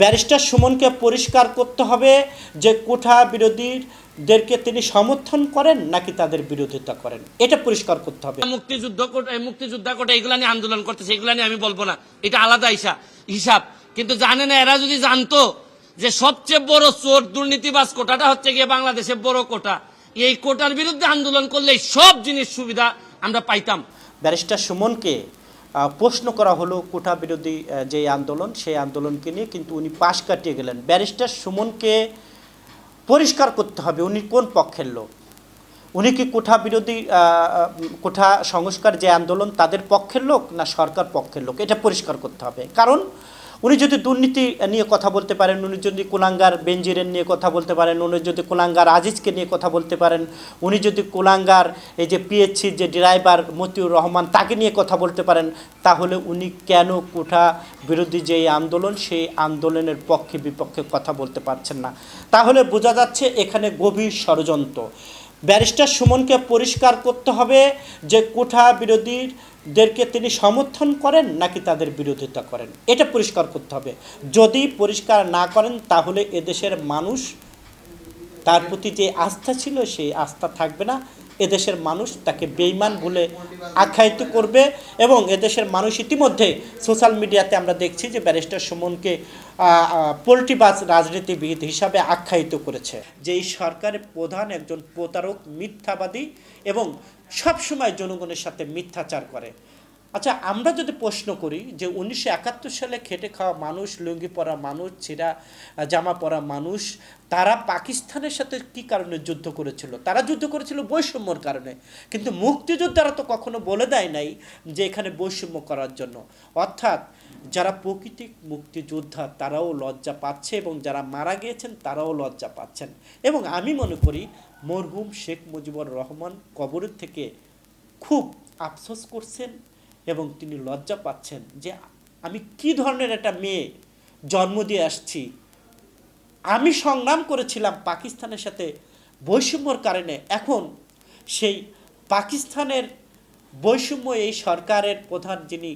Barrister সুমনকে পরিষ্কার করতে হবে যে কোঠা বিরোধীদেরকে তিনি সমর্থন করেন নাকি তাদের বিরোধিতা করেন। এটা পরিষ্কার করতে হবে। মুক্তিযুদ্ধ মুক্তিযোদ্ধা কোটা এগুলা নিয়ে আন্দোলন করতেছে এগুলা নিয়ে আমি বলব না। এটা আলাদা হিসাব হিসাব। কিন্তু জানে না এরা যদি জানতো যে সবচেয়ে বড় চোর দুর্নীতিবাজ কোটাটা হচ্ছে গিয়ে বাংলাদেশের বড় কোটা। এই কোটার বিরুদ্ধে আন্দোলন করলে সব জিনিস সুবিধা আমরা পাইতাম। ব্যারিস্টার সুমনকে প্রশ্ন করা হলো কোঠা বিরোধী যে আন্দোলন, সেই আন্দোলনকে নিয়ে, কিন্তু উনি পাশ কাটিয়ে গেলেন। ব্যারিস্টার সুমনকে পরিষ্কার করতে হবে উনি কোন পক্ষের লোক। উনি কি কোঠা বিরোধী কোঠা সংস্কার যে আন্দোলন, তাদের পক্ষের লোক না সরকার পক্ষের লোক? এটা পরিষ্কার করতে হবে। কারণ উনি যদি দুর্নীতি নিয়ে কথা বলতে পারেন, উনি যদি কুলাঙ্গার বেঞ্জিরের নিয়ে কথা বলতে পারেন, উনি যদি কুলাঙ্গার আজিজকে নিয়ে কথা বলতে পারেন, উনি যদি কুলাঙ্গার এই যে পিএইচসির যে ড্রাইভার মতিউর রহমান তাকে নিয়ে কথা বলতে পারেন, তাহলে উনি কেন কোঠা বিরোধী যে আন্দোলন, সেই আন্দোলনের পক্ষে বিপক্ষে কথা বলতে পারছেন না। তাহলে বোঝা যাচ্ছে এখানে গভীর ষড়যন্ত্র। ব্যারিস্টার সুমনকে পরিষ্কার করতে হবে যে কোঠা বিরোধীদেরকে তিনি সমর্থন করেন নাকি তাদের বিরোধিতা করেন। এটা পরিষ্কার করতে হবে। যদি পরিষ্কার না করেন, তাহলে এদেশের মানুষ তার প্রতি যে আস্থা ছিল, সেই আস্থা থাকবে না। এদেশের মানুষ তাকে বেইমান বলে আখ্যায়িত করবে এবং এদেশের মানুষ ইতিমধ্যে সোশ্যাল মিডিয়াতে আমরা দেখছি যে ব্যারিস্টার সুমনকে পোলট্রিবাজ রাজনীতিবিদ হিসাবে আখ্যায়িত করেছে। যে এই সরকারের প্রধান একজন প্রতারক, মিথ্যাবাদী এবং সবসময় জনগণের সাথে মিথ্যাচার করে। আচ্ছা আমরা যদি প্রশ্ন করি যে উনিশশো একাত্তর সালে খেটে খাওয়া মানুষ, লুঙ্গি পরা মানুষ, ছেঁড়া জামা পরা মানুষ, তারা পাকিস্তানের সাথে কি কারণে যুদ্ধ করেছিল? তারা যুদ্ধ করেছিল বৈষম্যর কারণে। কিন্তু মুক্তিযোদ্ধারা তো কখনো বলে দেয় নাই যে এখানে বৈষম্য করার জন্য। অর্থাৎ যারা প্রকৃতিক মুক্তিযোদ্ধা, তারাও লজ্জা পাচ্ছে এবং যারা মারা গিয়েছেন, তারাও লজ্জা পাচ্ছেন। এবং আমি মনে করি মরহুম শেখ মুজিবুর রহমান কবরের থেকে খুব আফসোস করছেন। এবং তিনি লজ্জা পাচ্ছেন যে আমি কি ধরনের একটা মেয়ে জন্ম দিয়ে আসছি। আমি সংগ্রাম করেছিলাম পাকিস্তানের সাথে বৈষম্যর কারণে। এখন সেই পাকিস্তানের বৈষম্য এই সরকারের প্রধান যিনি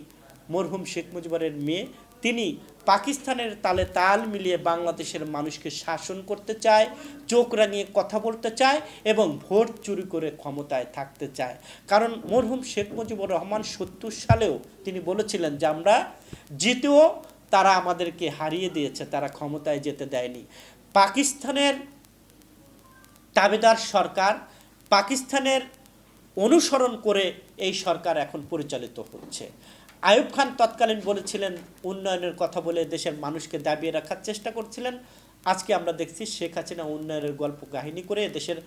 মরহুম শেখ মুজিবরের মেয়ে তিনি পাকিস্তানের তালে তাল মিলিয়ে বাংলাদেশের মানুষকে শাসন করতে চায়, চোখ রাঙিয়ে কথা বলতে চায় এবং ভোট চুরি করে ক্ষমতায় থাকতে চায়। কারণ মরহুম শেখ মুজিবুর রহমান সত্তর সালেও তিনি বলেছিলেন যে, আমরা জিতেও তারা আমাদেরকে হারিয়ে দিয়েছে, তারা ক্ষমতায় যেতে দেয়নি। পাকিস্তানের দাবিদার সরকার পাকিস্তানের অনুসরণ করে এই সরকার এখন পরিচালিত হচ্ছে। আয়ুব খান তৎকালীন বলেছিলেন, উন্নয়নের কথা বলে দেশের মানুষকে দাবিয়ে রাখার চেষ্টা করছিলেন। আজকে আমরা দেখছি শেখ হাসিনা উন্নয়নের গল্প কাহিনী করে দেশের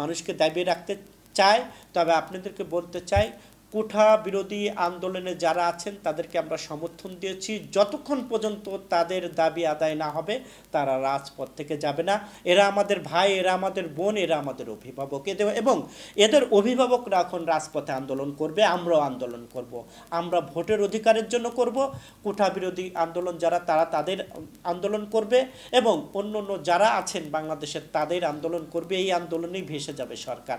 মানুষকে দাবিয়ে রাখতে চায়। তবে আপনাদেরকে বলতে চাই কোঠা বিরোধী আন্দোলনে যারা আছেন, তাদেরকে আমরা সমর্থন দিয়েছি। যতক্ষণ পর্যন্ত তাদের দাবি আদায় না হবে, তারা রাজপথ থেকে যাবে না। এরা আমাদের ভাই, এরা আমাদের বোন, এরা আমাদের অভিভাবক। এদের এবং এদের অভিভাবকরা এখন রাজপথে আন্দোলন করবে, আমরাও আন্দোলন করব। আমরা ভোটের অধিকারের জন্য করব। কোঠা বিরোধী আন্দোলন যারা, তারা তাদের আন্দোলন করবে এবং অন্য অন্য যারা আছেন বাংলাদেশের তাদের আন্দোলন করবে। এই আন্দোলনেই ভেসে যাবে সরকার।